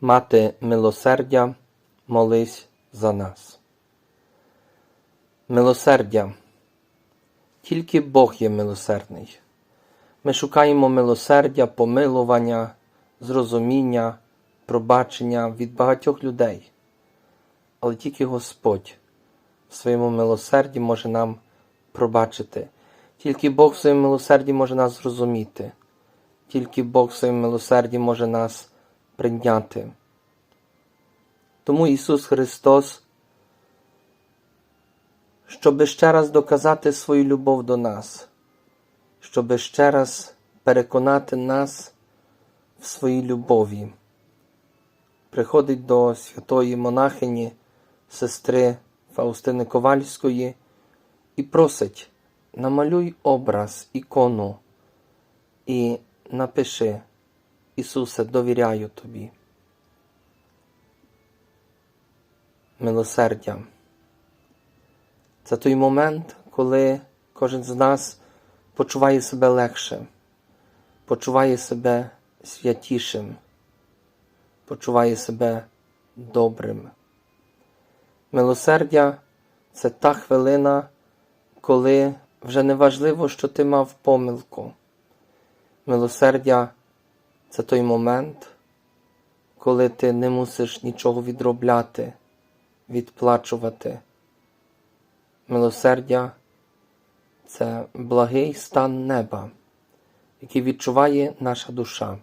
Мати милосердя, молись за нас. Милосердя. Тільки Бог є милосердний. Ми шукаємо милосердя, помилування, зрозуміння, пробачення від багатьох людей. Але тільки Господь в своєму милосерді може нам пробачити. Тільки Бог в своєму милосерді може нас зрозуміти. Тільки Бог в своєму милосерді може нас прийняти. Тому Ісус Христос, щоби ще раз доказати свою любов до нас, щоби ще раз переконати нас в своїй любові, приходить до святої монахині, сестри Фаустини Ковальської і просить, намалюй образ, ікону і напиши, Ісусе, довіряю Тобі. Милосердя. Це той момент, коли кожен з нас почуває себе легше, почуває себе святішим, почуває себе добрим. Милосердя це та хвилина, коли вже не важливо, що ти мав помилку. Милосердя це той момент, коли ти не мусиш нічого відробляти, відплачувати. Милосердя це благий стан неба, який відчуває наша душа.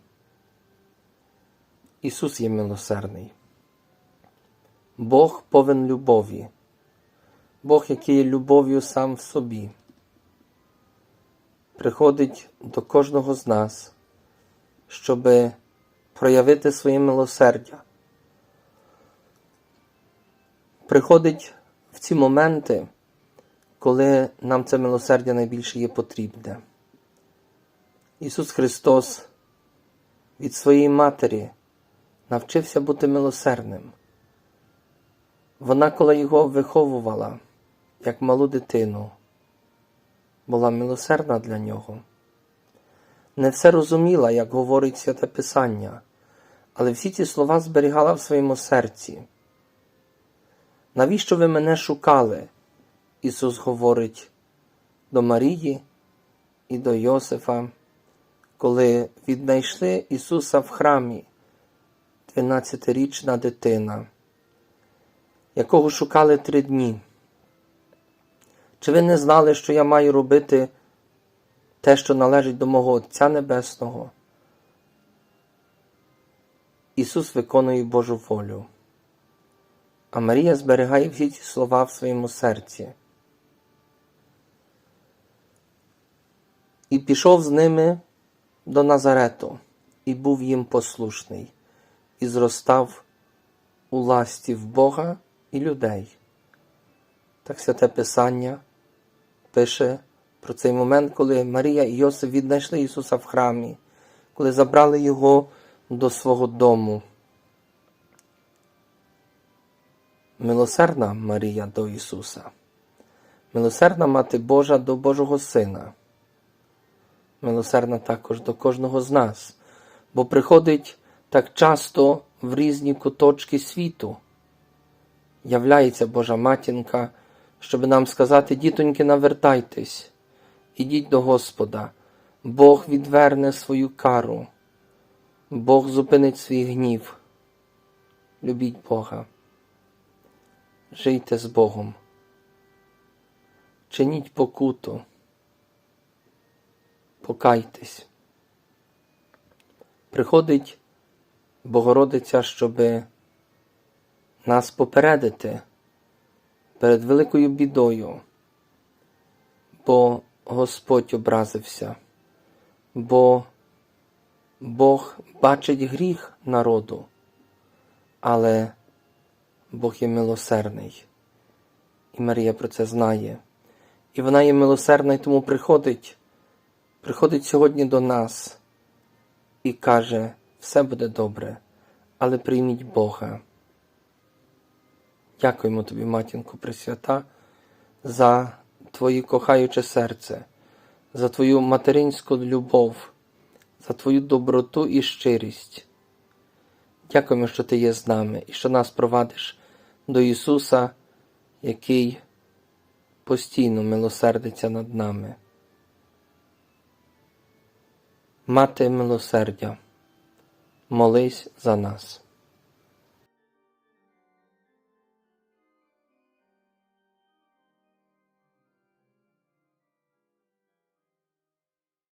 Ісус є милосердний. Бог повен любові, Бог, який є любов'ю сам в собі, приходить до кожного з нас, щоб проявити своє милосердя. Приходить в ці моменти, коли нам це милосердя найбільше є потрібне. Ісус Христос від своєї Матері навчився бути милосердним. Вона, коли його виховувала, як малу дитину, була милосердна для нього. Не все розуміла, як говорить святе Писання, але всі ці слова зберігала в своєму серці. Навіщо ви мене шукали? Ісус говорить до Марії і до Йосифа, коли віднайшли Ісуса в храмі, 12-річна дитина, якого шукали три дні. Чи ви не знали, що я маю робити те, що належить до мого Отця Небесного? Ісус виконує Божу волю, а Марія зберігає всі ці слова в своєму серці. І пішов з ними до Назарету, і був їм послушний, і зростав у ласті в Бога і людей. Так святе Писання пише про цей момент, коли Марія і Йосиф віднайшли Ісуса в храмі, коли забрали Його до свого дому. Милосердна Марія до Ісуса, милосердна Мати Божа до Божого Сина, милосердна також до кожного з нас, бо приходить так часто в різні куточки світу. Являється Божа матінка, щоб нам сказати, дітоньки, навертайтесь, ідіть до Господа, Бог відверне свою кару, Бог зупинить свій гнів. Любіть Бога. Жийте з Богом. Чиніть покуту. Покайтесь. Приходить Богородиця, щоби нас попередити перед великою бідою, бо Господь образився, бо Бог бачить гріх народу, але Бог є милосердний. І Марія про це знає. І вона є милосердна, і тому приходить, приходить сьогодні до нас і каже, все буде добре, але прийміть Бога. Дякуємо тобі, матінко Пресвята, за твоє кохаюче серце, за твою материнську любов, за твою доброту і щирість. Дякуємо, що Ти є з нами і що нас провадиш до Ісуса, який постійно милосердиться над нами. Мати милосердя, молись за нас.